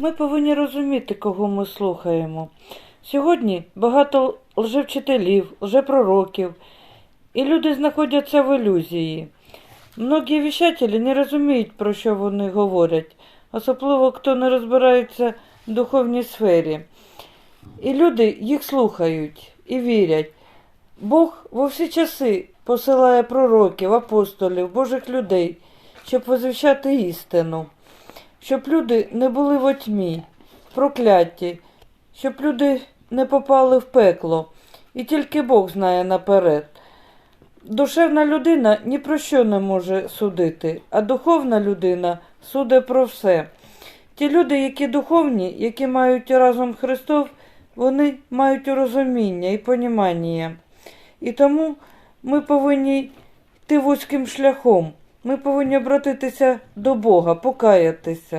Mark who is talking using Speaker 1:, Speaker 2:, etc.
Speaker 1: Ми повинні розуміти, кого ми слухаємо. Сьогодні багато лжевчителів, лжепророків, і люди знаходяться в ілюзії. Многі віщателі не розуміють, про що вони говорять, особливо хто не розбирається в духовній сфері. І люди їх слухають і вірять. Бог во всі часи посилає пророків, апостолів, Божих людей, щоб возвіщати істину, щоб люди не були во тьмі, прокляті, щоб люди не попали в пекло. І тільки Бог знає наперед. Душевна людина ні про що не може судити, а духовна людина судить про все. Ті люди, які духовні, які мають разом Христов, вони мають розуміння і понімання. І тому ми повинні йти вузьким шляхом. Ми повинні обратитися до Бога, покаятися.